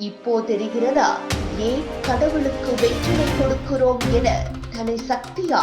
இப்போ தெரிகிறதா? ஏன் கடவுளுக்கு வெற்றிலை கொடுக்கிறோம் என தன்னை சக்தியா?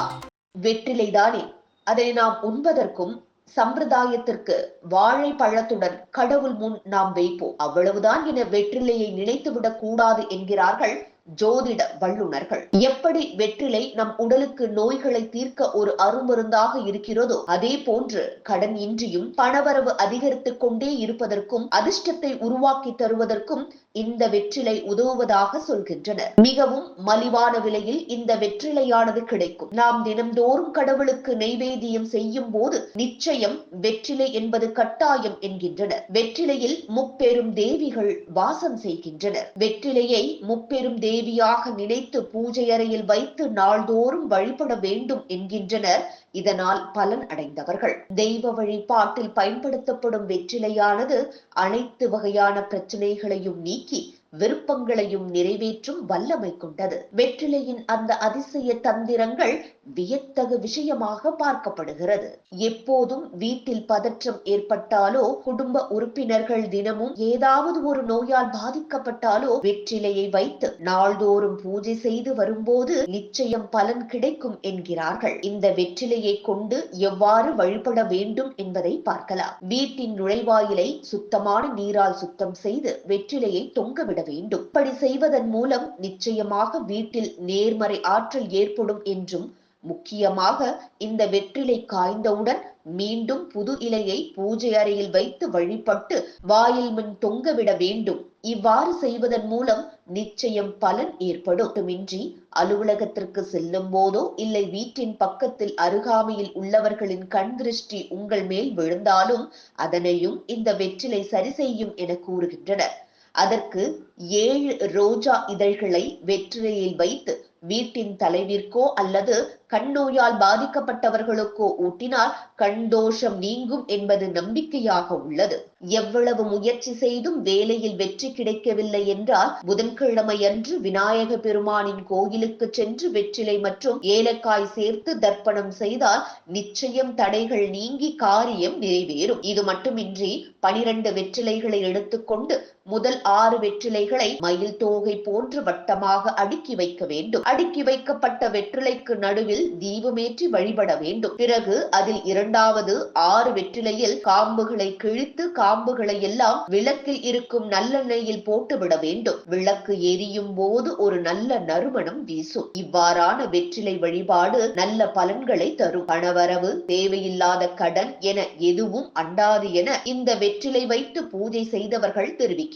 வெற்றிலை தானே அதை நாம் உண்பதற்கும் சம்பிரதாயத்திற்கு வாழை பழத்துடன் கடவுள் முன் நாம் வைப்போம். அவ்வளவுதான் என வெற்றிலையை நினைத்துவிடக் கூடாது என்கிறார்கள் ஜோதிட வல்லுனர்கள் எப்படி வெற்றிலை நம் உடலுக்கு நோய்களை தீர்க்க ஒரு அருமருந்தாக இருக்கிறதோ அதே போன்று கடன் இன்றியும் பணவரவு அதிகரித்துக் கொண்டே இருப்பதற்கும் அதிர்ஷ்டத்தை உருவாக்கி தருவதற்கும் இந்த வெற்றிலை உதவுவதாக சொல்கின்றனர். மிகவும் மலிவான விலையில் இந்த வெற்றிலையானது கிடைக்கும். நாம் தினம்தோறும் கடவுளுக்கு நெய்வேதியம் செய்யும் போது நிச்சயம் வெற்றிலை என்பது கட்டாயம் என்கின்றனர். வெற்றிலையில் முப்பெரும் தேவிகள் வாசம் செய்கின்றனர். வெற்றிலையை முப்பெரும் தேவியாக நினைத்து பூஜை அறையில் வைத்து நாள்தோறும் வழிபட வேண்டும் என்கின்றனர். இதனால் பலன் அடைந்தவர்கள். தெய்வ வழிபாட்டில் பயன்படுத்தப்படும் வெற்றிலையானது அனைத்து வகையான பிரச்சனைகளையும் நீக்கி Henrique விருப்பங்களையும் நிறைவேற்றும் வல்லமை கொண்டது. வெற்றிலையின் அந்த அதிசய தந்திரங்கள் வியத்தகு விஷயமாக பார்க்கப்படுகிறது. எப்போதும் வீட்டில் பதற்றம் ஏற்பட்டாலோ குடும்ப உறுப்பினர்கள் தினமும் ஏதாவது ஒரு நோயால் பாதிக்கப்பட்டாலோ வெற்றிலையை வைத்து நாள்தோறும் பூஜை செய்து வரும்போது நிச்சயம் பலன் கிடைக்கும் என்கிறார்கள். இந்த வெற்றிலையை கொண்டு எவ்வாறு வழிபட வேண்டும் என்பதை பார்க்கலாம். வீட்டின் நுழைவாயிலை சுத்தமான நீரால் சுத்தம் செய்து வெற்றிலையை தொங்கவிட வேண்டும். இப்படி செய்வதன் மூலம் நிச்சயமாக வீட்டில் நேர்மறை ஆற்றல் ஏற்படும் என்றும் முக்கியமாக இந்த வெற்றிலை காய்ந்தவுடன் மீண்டும் புது இலையை பூஜை அறையில் வைத்து வழிபட்டு வாயில் முன் தொங்கவிட வேண்டும். இவ்வாறு செய்வதன் மூலம் நிச்சயம் பலன் ஏற்படும். மட்டுமின்றி அலுவலகத்திற்கு செல்லும் போதோ இல்லை வீட்டின் பக்கத்தில் அருகாமையில் உள்ளவர்களின் கண் திருஷ்டி உங்கள் மேல் விழுந்தாலும் அதனையும் இந்த வெற்றிலை சரி செய்யும் என கூறுகின்றனர். அதற்கு ஏழு ரோஜா இதழ்களை வெற்றிலையில் வைத்து வீட்டின் தலைவிற்கோ அல்லது கண்ணோயால் பாதிக்கப்பட்டவர்களுக்கோ ஊட்டினால் கண் தோஷம் நீங்கும் என்பது நம்பிக்கையாக உள்ளது. எவ்வளவு முயற்சி செய்தும் வேலையில் வெற்றி கிடைக்கவில்லை என்றால் புதன்கிழமை அன்று விநாயக பெருமானின் கோயிலுக்கு சென்று வெற்றிலை மற்றும் ஏலக்காய் சேர்த்து தர்ப்பணம் செய்தால் நிச்சயம் தடைகள் நீங்கி காரியம் நிறைவேறும். இது மட்டுமின்றி பனிரண்டு வெற்றிலைகளை எடுத்துக்கொண்டு முதல் ஆறு வெற்றிலைகளை மயில் தோகை போன்று வட்டமாக அடுக்கி வைக்க வேண்டும். அடுக்கி வைக்கப்பட்ட வெற்றிலைக்கு நடுவில் தீபமேற்றி வழிபட வேண்டும். பிறகு அதில் இரண்டாவது ஆறு வெற்றிலையில் காம்புகளை கிழித்து காம்புகளை எல்லாம் விளக்கில் இருக்கும் நல்லெண்ணெயில் போட்டு விட வேண்டும். விளக்கு எரியும் போது ஒரு நல்ல நறுமணம் வீசும். இவ்வாறான வெற்றிலை வழிபாடு நல்ல பலன்களை தரும். பணவரவு தேவையில்லாத கடன் என எதுவும் அண்டாது என இந்த வெற்றிலை வைத்து பூஜை செய்தவர்கள் தெரிவிக்கின்றனர்